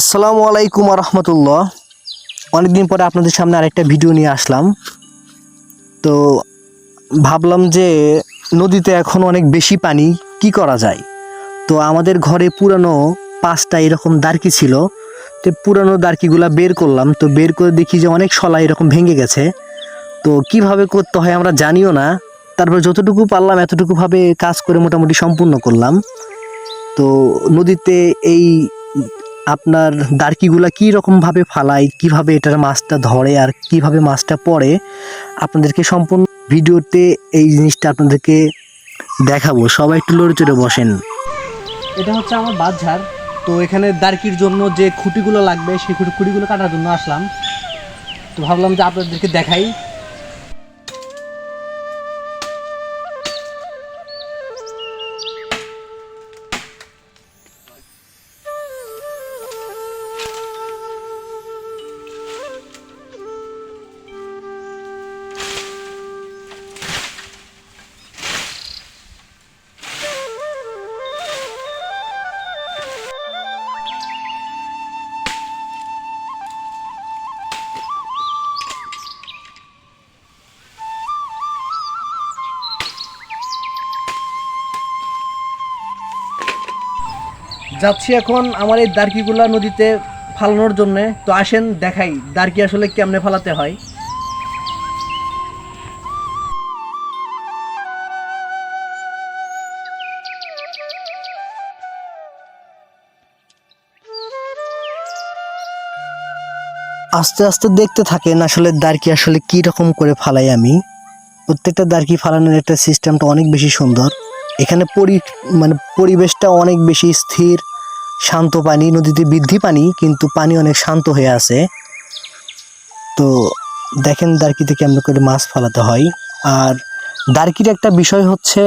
আসসালামু আলাইকুম রহমতুল্লাহ অনেকদিন পরে আপনাদের সামনে আরেকটা ভিডিও নিয়ে আসলাম। তো ভাবলাম যে নদীতে এখন অনেক বেশি পানি, কি করা যায়? তো আমাদের ঘরে পুরানো পাঁচটা এরকম দারকি ছিল। তো পুরানো দারকিগুলা বের করলাম। তো বের করে দেখি যে অনেক শলা এরকম ভেঙে গেছে। তো কীভাবে করতে হয় আমরা জানিও না। তারপর যতটুকু পারলাম, এতটুকুভাবে কাজ করে মোটামুটি সম্পূর্ণ করলাম। তো নদীতে এই আপনার দারকিগুলা কী রকমভাবে ফালায়, কীভাবে এটার মাছটা ধরে আর কীভাবে মাছটা পড়ে, আপনাদেরকে সম্পূর্ণ ভিডিওতে এই জিনিসটা আপনাদেরকে দেখাবো। সবাই একটু লড়ে চড়ে বসেন। এটা হচ্ছে আমার বাজার। তো এখানে দারকির জন্য যে খুঁটিগুলো লাগবে, সেই খুঁটি খুঁটিগুলো কাটার জন্য আসলাম। তো ভাবলাম যে আপনাদেরকে দেখাই। যাচ্ছি এখন আমার এই দারকিগুলা নদীতে ফালানোর জন্য। তো আসেন, দেখাই দারকি আসলে কেমনে ফালাতে হয়। আস্তে আস্তে দেখতে থাকেন আসলে দারকি আসলে কি রকম করে ফালাই আমি। প্রত্যেকটা দারকি ফালানোর একটা সিস্টেমটা অনেক বেশি সুন্দর। এখানে পরি মানে পরিবেশটা অনেক বেশি স্থির, শান্ত পানি, নদীতে বৃদ্ধি পানি, কিন্তু পানি অনেক শান্ত হয়ে আছে। তো দেখেন দারকিতে কেমন করে মাছ ফালাতে হয়। আর দারকির একটা বিষয় হচ্ছে,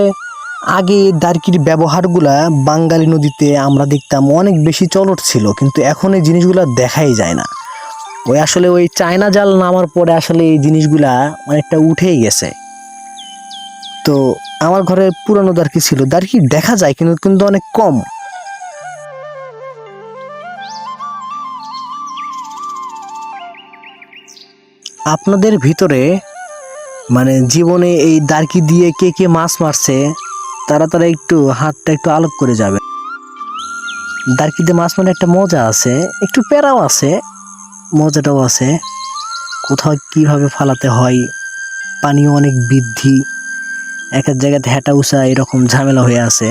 আগে দারকির ব্যবহারগুলা বাঙালি নদীতে আমরা দেখতাম অনেক বেশি চলট ছিল, কিন্তু এখন এই জিনিসগুলো দেখাই যায় না। ওই আসলে ওই চায়না জাল নামার পরে আসলে এই জিনিসগুলা অনেকটা উঠেই গেছে। তো আমার ঘরে পুরানো দারকি ছিল। দারকি দেখা যায়, কিন্তু কিন্তু অনেক কম। আপনাদের ভিতরে মানে জীবনে এই দারকি দিয়ে কে কে মাছ মারছে, তারা তারা একটু হাতটা একটু আলোক করে যাবে। দারকিতে মাছ মানে একটা মজা আছে, একটু প্যারাও আছে, মজাটাও আছে। কোথাও কীভাবে ফালাতে হয়, পানিও অনেক বৃদ্ধি। এক এক জায়গাতে হ্যাটা উষা এরকম ঝামেলা হয়ে আছে।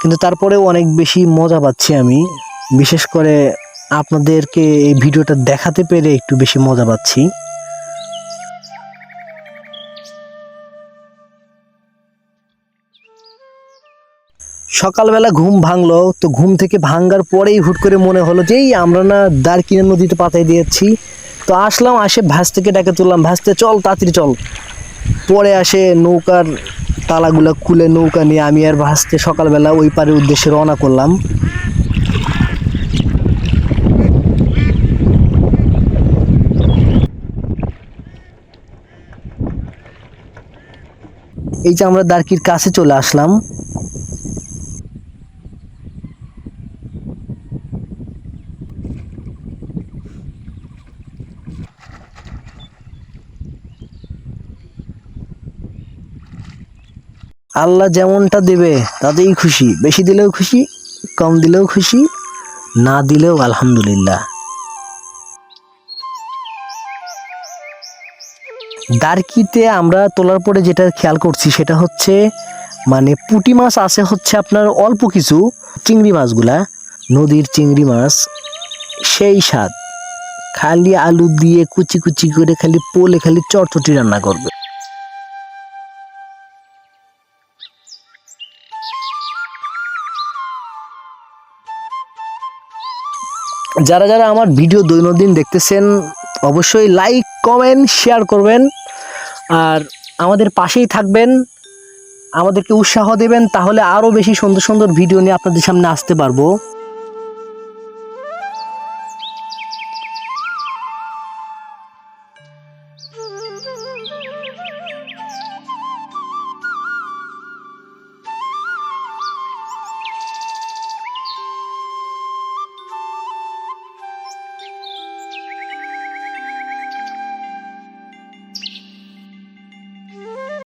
কিন্তু তারপরেও অনেক বেশি মজা পাচ্ছি আমি। বিশেষ করে আপনাদেরকে এই ভিডিওটা দেখাতে পেরে একটু বেশি মজা পাচ্ছি। সকালবেলা ঘুম ভাঙলো, তো ঘুম থেকে ভাঙ্গার পরেই হুট করে মনে হলো যে, এই আমরা না দারকিনা নদীতে পাতায় দিয়েছি। তো আসলাম, আসে ভাস থেকে ডাকে তুললাম, ভাসতে, চল, তাড়াতাড়ি চল। পরে আসে নৌকার তালাগুলো খুলে নৌকা নিয়ে আমি আর ভাসতে সকালবেলা ওই পারের উদ্দেশ্যে রওনা করলাম। এই যে আমরা দার্কির কাছে চলে আসলাম। আল্লাহ যেমনটা দেবে তাতেই খুশি। বেশি দিলেও খুশি, কম দিলেও খুশি, না দিলেও আলহামদুলিল্লাহ। দারকিতে আমরা তোলার পরে যেটা খেয়াল করছি সেটা হচ্ছে মানে পুটি মাছ আছে হচ্ছে আপনার অল্প কিছু, চিংড়ি মাছগুলা, নদীর চিংড়ি মাছ, সেই স্বাদ। খালি আলু দিয়ে কুচি কুচি করে খালি পোলে খালি চটচটি রান্না করবে। যারা যারা আমার ভিডিও দৈনন্দিন দেখতেছেন, অবশ্যই লাইক কমেন্ট শেয়ার করবেন। আর আমাদের পাশেই থাকবেন। আমাদেরকে উৎসাহ দেবেন, তাহলে আরও বেশি সুন্দর সুন্দর ভিডিও নিয়ে আপনাদের সামনে আসতে পারব।